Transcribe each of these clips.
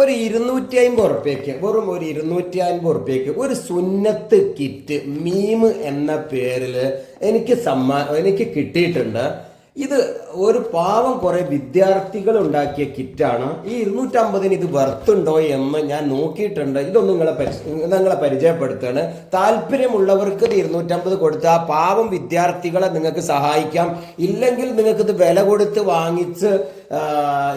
ഒരു ഇരുന്നൂറ്റി അമ്പത് ഉറുപ്പ്യക്ക് വെറും ഒരു ഇരുന്നൂറ്റി അമ്പത് ഉറുപ്പ്യക്ക് ഒരു സുന്നത്ത് കിറ്റ് മീം എന്ന പേരിൽ എനിക്ക് സമ്മാ എനിക്ക് കിട്ടിയിട്ടുണ്ട്. ഇത് ഒരു പാവം കുറെ വിദ്യാർത്ഥികൾ ഉണ്ടാക്കിയ കിറ്റാണ്. ഈ ഇരുന്നൂറ്റമ്പതിന് ഇത് വർത്തുണ്ടോ എന്ന് ഞാൻ നോക്കിയിട്ടുണ്ട്. ഇതൊന്നും നിങ്ങളെ നിങ്ങളെ പരിചയപ്പെടുത്തുകയാണ്. താല്പര്യമുള്ളവർക്ക് ഇത് ഇരുന്നൂറ്റമ്പത് കൊടുത്ത് ആ പാവം വിദ്യാർത്ഥികളെ നിങ്ങൾക്ക് സഹായിക്കാം. ഇല്ലെങ്കിൽ നിങ്ങൾക്ക് ഇത് വില കൊടുത്ത് വാങ്ങിച്ച്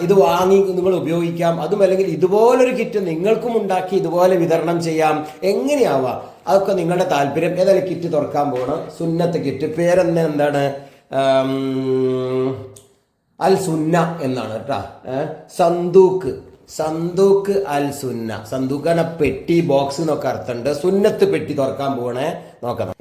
ഇത് വാങ്ങി നിങ്ങൾ ഉപയോഗിക്കാം. അതും അല്ലെങ്കിൽ ഇതുപോലൊരു കിറ്റ് നിങ്ങൾക്കും ഉണ്ടാക്കി ഇതുപോലെ വിതരണം ചെയ്യാം. എങ്ങനെയാവാം? അതൊക്കെ നിങ്ങളുടെ താല്പര്യം. ഏതായാലും കിറ്റ് തുറക്കാൻ പോകണം സുന്നത്ത് കിറ്റ് പേരെന്താണ് അൽ സുന്ന എന്നാണ് കേട്ടാ. സന്തൂക്ക് സന്തൂക്ക് അൽ സുന്ന സന്തൂക്കാണ് പെട്ടി ബോക്സ് എന്നൊക്കെ അർത്ഥമുണ്ട്. സുന്നത്ത് പെട്ടി തുറക്കാൻ പോകണേ നോക്കാം. വ-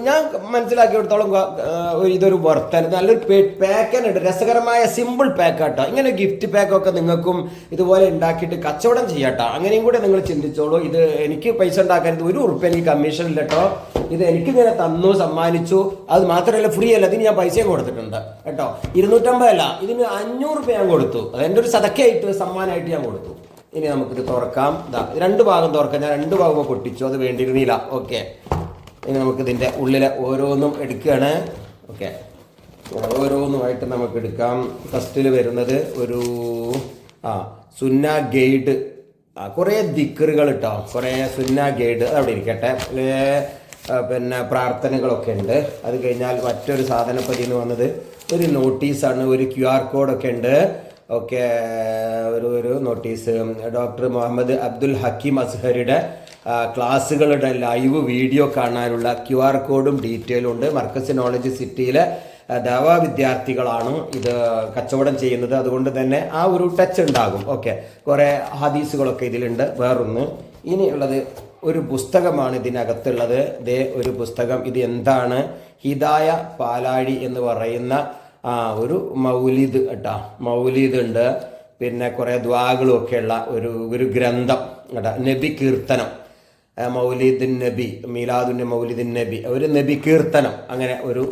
ഞാൻ മനസ്സിലാക്കിയെടുത്തോളം വ- ഒരു- ഇതൊരു വർത്തൻ നല്ലൊരു പാക്കൻ ഉണ്ട് രസകരമായ സിമ്പിൾ പാക്കാട്ടോ ഇങ്ങനെ ഗിഫ്റ്റ് പാക്കൊക്കെ നിങ്ങൾക്കും ഇതുപോലെ ഉണ്ടാക്കിയിട്ട് കച്ചവടം ചെയ്യാട്ടോ. അങ്ങനെയും കൂടെ നിങ്ങൾ ചിന്തിച്ചോളൂ. ഇത് എനിക്ക് പൈസ ഉണ്ടാക്കരുത് ഒരു ഉറുപ്പ് എനിക്ക് കമ്മീഷൻ ഇല്ല കേട്ടോ. ഇത് എനിക്ക് ഇങ്ങനെ തന്നു സമ്മാനിച്ചു. അത് മാത്രമല്ല ഫ്രീ അല്ല. ഇതിന് ഞാൻ പൈസയും കൊടുത്തിട്ടുണ്ട് കേട്ടോ. ഇരുന്നൂറ്റമ്പതല്ല. ഇതിന് അഞ്ഞൂറ് രൂപ ഞാൻ കൊടുത്തു. അതെന്റെ ഒരു സതക്കയായിട്ട് സമ്മാനമായിട്ട് ഞാൻ കൊടുത്തു. ഇനി നമുക്കിത് തുറക്കാം. ഇത് രണ്ട് ഭാഗം തുറക്കാം. ഞാൻ രണ്ട് ഭാഗം പൊട്ടിച്ചു. അത് വേണ്ടിയിരുന്നില്ല. ഓക്കെ ഇനി നമുക്ക് ഇതിന്റെ ഉള്ളിലെ ഓരോന്നും എടുക്കുകയാണ്. ഓക്കെ ഓരോന്നുമായിട്ട് നമുക്ക് എടുക്കാം ഫസ്റ്റിൽ വരുന്നത് ഒരു ആ സുന്ന ഗൈഡ്. ആ കുറേ ദിക്കറുകൾ കേട്ടോ കുറേ സുന്ന ഗൈഡ് അവിടെ ഇരിക്കട്ടെ. പിന്നെ പ്രാർത്ഥനകളൊക്കെ ഉണ്ട്. അത് കഴിഞ്ഞാൽ മറ്റൊരു സാധനപ്പതി എന്ന് വന്നത് ഒരു നോട്ടീസാണ് ഒരു ക്യു ആർ കോഡൊക്കെ ഉണ്ട്. ഓക്കെ ഒരു ഒരു നോട്ടീസ്. ഡോക്ടർ മുഹമ്മദ് അബ്ദുൽ ഹക്കീം അസ്ഹറിയുടെ ക്ലാസ്സുകളുടെ ലൈവ് വീഡിയോ കാണാനുള്ള ക്യു ആർ കോഡും ഡീറ്റെയിലും ഉണ്ട്. മർക്കസ് നോളജ് സിറ്റിയിലെ ദേവ വിദ്യാർത്ഥികളാണ് ഇത് കച്ചവടം ചെയ്യുന്നത്. അതുകൊണ്ട് തന്നെ ആ ഒരു ടച്ച് ഉണ്ടാകും. ഓക്കെ കുറേ ഹദീസുകളൊക്കെ ഇതിലുണ്ട്. വേറൊന്ന് ഇനിയുള്ളത് ഒരു പുസ്തകമാണ് ഇതിനകത്തുള്ളത്. ദേ ഒരു പുസ്തകം. ഇത് എന്താണ്? ഹിദായ പാലാഴി എന്ന് പറയുന്ന ഒരു മൗലിദ് കേട്ടാ. മൗലിദ് ഉണ്ട്. പിന്നെ കുറേ ദ്വാകളും ഒക്കെയുള്ള ഒരു ഒരു ഗ്രന്ഥം കേട്ടാ. നബി കീർത്തനം മൗലിദുൻ നബി മീലാദുന്റെ മൗലിദുൻ നബി ഒരു നബി കീർത്തനം. അങ്ങനെ ഒരു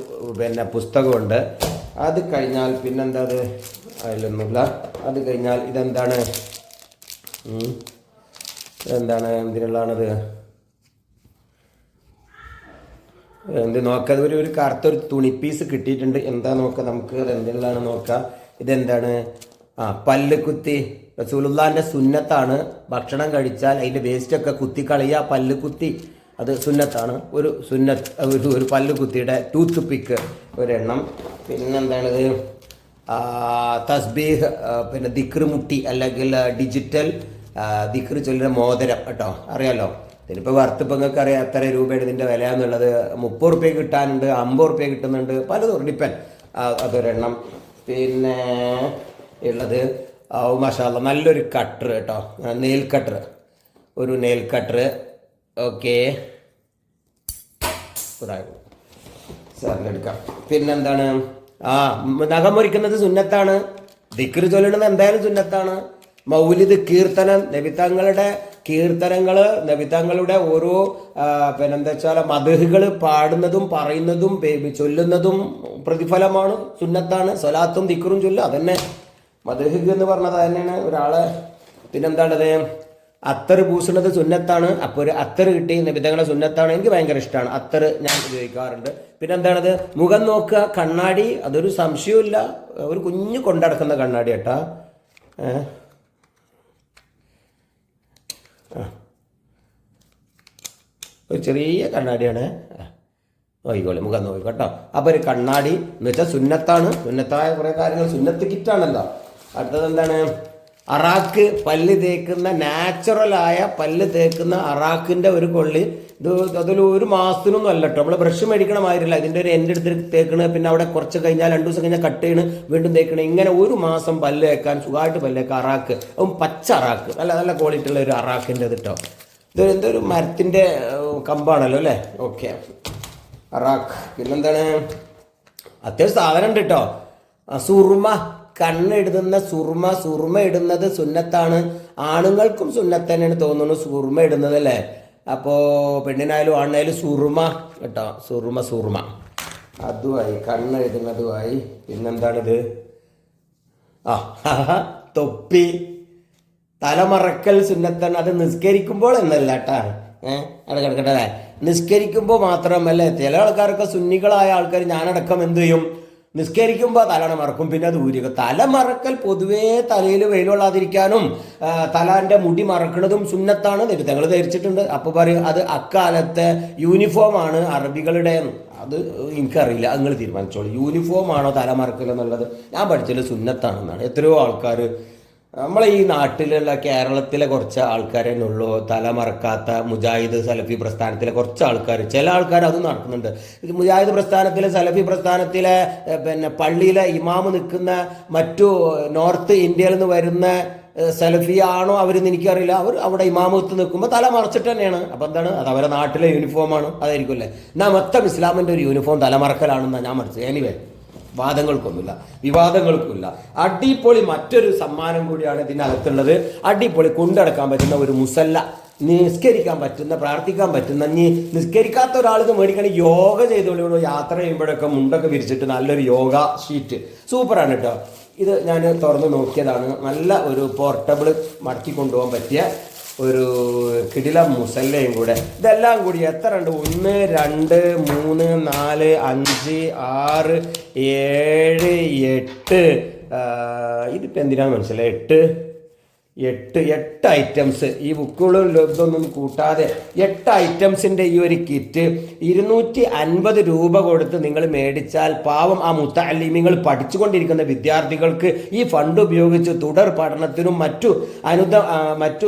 പിന്നെ പുസ്തകമുണ്ട്. അത് കഴിഞ്ഞാൽ പിന്നെന്താ അത് അതിലൊന്നുമില്ല. അത് കഴിഞ്ഞാൽ ഇതെന്താണ്? എന്താണ് ഇതെന്താണ്? എന്തിനുള്ളതാണത്? എന്ത് നോക്കാം. ഒരു ഒരു കറുത്ത ഒരു പീസ് കിട്ടിയിട്ടുണ്ട്. എന്താ നോക്കാം? നമുക്ക് അത് എന്തിനുള്ളതാണ് നോക്കാം. ഇതെന്താണ്? ആ പല്ല് കുത്തി റസൂലുള്ളാന്റെ സുന്നത്താണ് ഭക്ഷണം കഴിച്ചാൽ അതിന്റെ വേസ്റ്റ് ഒക്കെ കുത്തി കളയുക പല്ല് കുത്തി. അത് സുന്നത്താണ്. ഒരു സുന്നത്ത് ഒരു ഒരു പല്ല് കുത്തിയുടെ ടൂത്ത് പിക്ക് ഒരെണ്ണം. പിന്നെന്താണിത്? തസ്ബീഹ് പിന്നെ ദിക്ർ മുട്ടി അല്ലെങ്കിൽ ഡിജിറ്റൽ ദിക്ർ ചൊല്ലുന്ന മോതിരം കേട്ടോ. അറിയാലോ? ഇതിനിപ്പോൾ വർത്ത് ഇപ്പം നിങ്ങൾക്ക് അറിയാം എത്ര രൂപയുടെ ഇതിന്റെ വില എന്നുള്ളത്. മുപ്പത് റുപ്യ കിട്ടാനുണ്ട് അമ്പത് റുപ്യ കിട്ടുന്നുണ്ട്. പലതും ഡിപ്പൻ അതൊരെണ്ണം. പിന്നെ ഉള്ളത് ഓ മഷാല്ല നല്ലൊരു കട്ടർ കേട്ടോ. നെയിൽ കട്ടർ ഒരു നെയിൽ കട്ടർ ഓക്കെ സാറിന് എടുക്കാം. പിന്നെന്താണ്? ആ നഖം മുറിക്കുന്നത് സുന്നത്താണ്. ദിക്കർ ചൊല്ലണത് എന്തായാലും സുന്നത്താണ്. മൗലിദ് കീർത്തനം. നബിത്തങ്ങളുടെ കീർത്തനങ്ങൾ നബിത്തങ്ങളുടെ ഓരോ പിന്നെ പിന്നെന്താ വെച്ചാൽ മതഹുകൾ പാടുന്നതും പറയുന്നതും ചൊല്ലുന്നതും പ്രതിഫലമാണ് സുന്നത്താണ്. സ്വലാത്തും ദിക്കറും ചൊല്ലുക. അതന്നെ മധുഹ് എന്ന് പറഞ്ഞത് തന്നെയാണ്. ഒരാളെ പിന്നെന്താണ് അദ്ദേഹം അത്തർ പൂശുന്നത് സുന്നത്താണ്. അപ്പോൾ ഒരു അത്തർ കിട്ടി നിബിധങ്ങളെ സുന്നത്താണ്. എനിക്ക് ഭയങ്കര ഇഷ്ടമാണ് അത്തർ ഞാൻ ഉപയോഗിക്കാറുണ്ട്. പിന്നെ എന്താണത് മുഖം നോക്കുക കണ്ണാടി അതൊരു സംശയമില്ല ഒരു കുഞ്ഞു കൊണ്ടടക്കുന്ന കണ്ണാടി കേട്ടാ. ഒരു ചെറിയ കണ്ണാടിയാണ്. മുഖം മുഖം നോക്കിക്കോട്ടോ അപ്പോൾ ഒരു കണ്ണാടി എന്ന് വെച്ചാൽ സുന്നത്താണ്. സുന്നത്തായ കുറേ കാര്യങ്ങൾ സുന്നത്ത് കിറ്റാണല്ലോ. അടുത്തത് എന്താണ് അറാക്ക് പല്ല് തേക്കുന്ന നാച്ചുറലായ പല്ല് തേക്കുന്ന അറാക്കിന്റെ ഒരു കൊള്ളി. ഇത് അതിൽ ഒരു മാസത്തിനൊന്നും അല്ല കേട്ടോ നമ്മൾ ബ്രഷ് മേടിക്കണ മാതിരില്ല ഇതിന്റെ ഒരു എന്റെ അടുത്ത് തേക്കണ് പിന്നെ അവിടെ കുറച്ച് കഴിഞ്ഞാൽ രണ്ട് ദിവസം കഴിഞ്ഞാൽ കട്ട് ചെയ്യണ് വീണ്ടും തേക്കണ്. ഇങ്ങനെ ഒരു മാസം പല്ല് തേക്കാൻ സുഖമായിട്ട് പല്ല് തേക്കാം അറാക്ക് അതും പച്ച അറാക്ക് നല്ല നല്ല ക്വാളിറ്റി ഉള്ള ഒരു അറാക്കിന്റെ ഇത് കേട്ടോ ഇത് എന്തൊരു മരത്തിന്റെ കമ്പാണല്ലോ അല്ലേ? ഓക്കെ അറാക്ക് പിന്നെന്താണ്? അത്യാവശ്യം സാധനം ഉണ്ട് കേട്ടോ സുർമ. കണ്ണെഴുതുന്ന സുർമ സുർമ ഇടുന്നത് സുന്നത്താണ്. ആണുങ്ങൾക്കും സുന്നത്ത് തന്നെയാണ് തോന്നുന്നു സുർമ ഇടുന്നത് അല്ലേ? അപ്പോൾ പെണ്ണിനായാലും ആണിനായാലും സുർമ കേട്ടോ. സുർമ സുർമ അതുമായി കണ്ണെഴുതുന്നതുമായി. പിന്നെന്താണിത്? ആ തൊപ്പി. തലമറക്കൽ സുന്നത്താണ്. അത് നിസ്കരിക്കുമ്പോൾ എന്നല്ല കേട്ടാ. ഏഹ് അത് കിടക്കട്ടെ നിസ്കരിക്കുമ്പോൾ മാത്രമല്ല ചില ആൾക്കാരൊക്കെ സുന്നികളായ ആൾക്കാർ ഞാനടക്കം എന്തു ചെയ്യും? നിസ്കരിക്കുമ്പോൾ തലണ മറക്കും. പിന്നെ അത് ഊരുക തല മറക്കൽ പൊതുവേ തലയിൽ വെയിലുള്ളാതിരിക്കാനും ആ, തലാന്റെ മുടി മറക്കുന്നതും സുന്നത്താണ് നിരുത്തങ്ങൾ ധരിച്ചിട്ടുണ്ട്. അപ്പോൾ പറയും അത് അക്കാലത്തെ യൂണിഫോമാണ് അറബികളുടെ അത് എനിക്കറിയില്ല നിങ്ങൾ തീരുമാനിച്ചോളൂ. യൂണിഫോം ആണോ തല മറക്കൽ എന്നുള്ളത്? ഞാൻ പഠിച്ചത് സുന്നത്താണെന്നാണ്. എത്രയോ ആൾക്കാർ നമ്മളെ ഈ നാട്ടിലുള്ള കേരളത്തിലെ കുറച്ച് ആൾക്കാർ തന്നെ ഉള്ളൂ. തല മറക്കാത്ത മുജാഹിദ് സലഫി പ്രസ്ഥാനത്തിലെ കുറച്ച് ആൾക്കാർ ചില ആൾക്കാർ അതും നടക്കുന്നുണ്ട്. മുജാഹിദ് പ്രസ്ഥാനത്തിലെ സലഫി പ്രസ്ഥാനത്തിലെ പിന്നെ പള്ളിയിലെ ഇമാമ് നിൽക്കുന്ന മറ്റു നോർത്ത് ഇന്ത്യയിൽ നിന്ന് വരുന്ന സലഫിയാണോ അവരെന്ന് എനിക്കറിയില്ല. അവർ അവിടെ ഇമാമത്ത് നിൽക്കുമ്പോൾ തല മറച്ചിട്ട് തന്നെയാണ്. അപ്പം എന്താണ്? അത് അവരുടെ നാട്ടിലെ യൂണിഫോമാണ് അതായിരിക്കും അല്ലേ? എന്നാൽ മൊത്തം ഇസ്ലാമിന്റെ ഒരു യൂണിഫോം തലമറക്കലാണെന്നാണ് ഞാൻ മനസ്സിലായി എനിവേ വാദങ്ങൾക്കൊന്നുമില്ല വിവാദങ്ങൾക്കുമില്ല. അടിപൊളി മറ്റൊരു സമ്മാനം കൂടിയാണ് ഇതിനകത്തുള്ളത്. അടിപൊളി കൊണ്ടടക്കാൻ പറ്റുന്ന ഒരു മുസല്ല. നിസ്കരിക്കാൻ പറ്റുന്ന പ്രാർത്ഥിക്കാൻ പറ്റുന്ന നീ നിസ്കരിക്കാത്ത ഒരാൾക്ക് മേടിക്കണ യോഗ ചെയ്തോളൂ യാത്ര ചെയ്യുമ്പോഴൊക്കെ മുണ്ടൊക്കെ വിരിച്ചിട്ട് നല്ലൊരു യോഗ ഷീറ്റ്. സൂപ്പറാണ് കേട്ടോ ഇത് ഞാൻ തുറന്ന് നോക്കിയതാണ്. നല്ല ഒരു പോർട്ടബിൾ മടക്കി കൊണ്ടുപോകാൻ പറ്റിയ ഒരു കിടില മുസല്ലയും കൂടെ. ഇതെല്ലാം കൂടി എത്ര ഉണ്ട് ഒന്ന് രണ്ട് മൂന്ന് നാല് അഞ്ച് ആറ് ഏഴ് എട്ട്. ഇതിപ്പോൾ എന്തിനാണ് മനസ്സിലായി? എട്ട്. എട്ട് എട്ട് ഐറ്റംസ് ഈ ബുക്കുകളും ഇതൊന്നും കൂട്ടാതെ എട്ട് ഐറ്റംസിന്റെ ഈ ഒരു കിറ്റ് ഇരുന്നൂറ്റി അൻപത് രൂപ കൊടുത്ത് നിങ്ങൾ മേടിച്ചാൽ പാവം ആ മുത്തല്ലിമിങ്ങൾ പഠിച്ചുകൊണ്ടിരിക്കുന്ന വിദ്യാർത്ഥികൾക്ക് ഈ ഫണ്ട് ഉപയോഗിച്ച് തുടർ പഠനത്തിനും മറ്റു അനുദ മറ്റു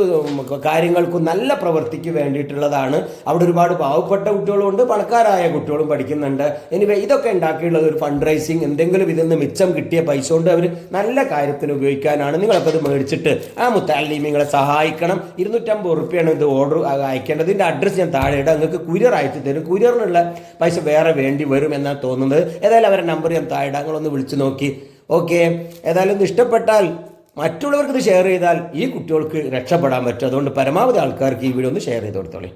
കാര്യങ്ങൾക്കും നല്ല പ്രവൃത്തിക്ക് വേണ്ടിയിട്ടുള്ളതാണ്. അവിടെ ഒരുപാട് പാവപ്പെട്ട കുട്ടികളുമുണ്ട് പണക്കാരായ കുട്ടികളും പഠിക്കുന്നുണ്ട്. എനിവേ ഇതൊക്കെ ഉണ്ടാക്കിയുള്ളത് ഒരു ഫണ്ട് റൈസിങ് എന്തെങ്കിലും ഇതിൽ നിന്ന് മിച്ചം കിട്ടിയ പൈസ കൊണ്ട് അവർ നല്ല കാര്യത്തിന് ഉപയോഗിക്കാനാണ്. നിങ്ങളൊക്കെ അത് മേടിച്ചിട്ട് ആ മുത്താലിമിങ്ങളെ സഹായിക്കണം. ഇരുന്നൂറ്റമ്പത് റുപ്യാണ് ഇത് ഓർഡർ അയക്കേണ്ടത്. ഇതിന്റെ അഡ്രസ്സ് ഞാൻ താഴെ ഇടാം. നിങ്ങൾക്ക് കുരിയർ അയച്ചു തരും. കുരിയറിനുള്ള പൈസ വേറെ വേണ്ടി വരും എന്നാണ് തോന്നുന്നത്. ഏതായാലും അവരുടെ നമ്പർ ഞാൻ താഴെ ഇടാം. നിങ്ങളൊന്ന് വിളിച്ചു നോക്കി. ഓക്കെ ഏതായാലും ഇത് ഇഷ്ടപ്പെട്ടാൽ മറ്റുള്ളവർക്ക് ഇത് ഷെയർ ചെയ്താൽ ഈ കുട്ടികൾക്ക് രക്ഷപ്പെടാൻ പറ്റും. അതുകൊണ്ട് പരമാവധി ആൾക്കാർക്ക് ഈ വീഡിയോ ഒന്ന് ഷെയർ ചെയ്ത് കൊടുത്തോളേ.